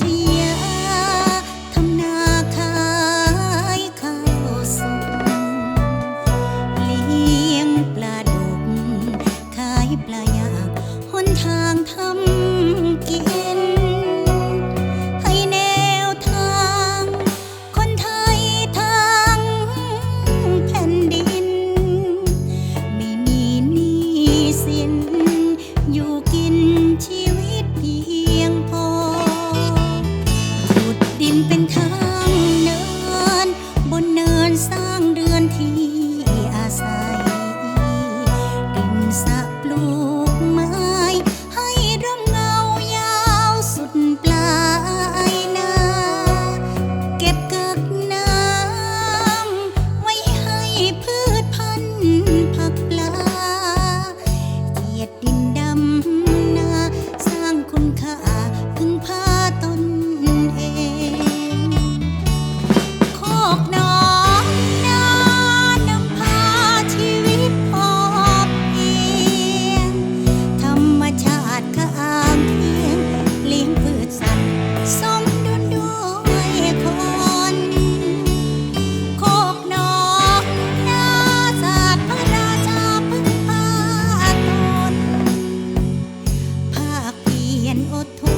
ชียทำนาขายข้าวสงเลี้ยงปลาดุกขายปลา เป็นท นอดทน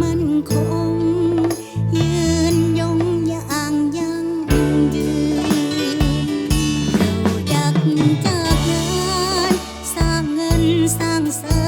มันคง ยืนยงอย่างยั่งยืนเราดักจากงานสร้างเงินสร้างเสริม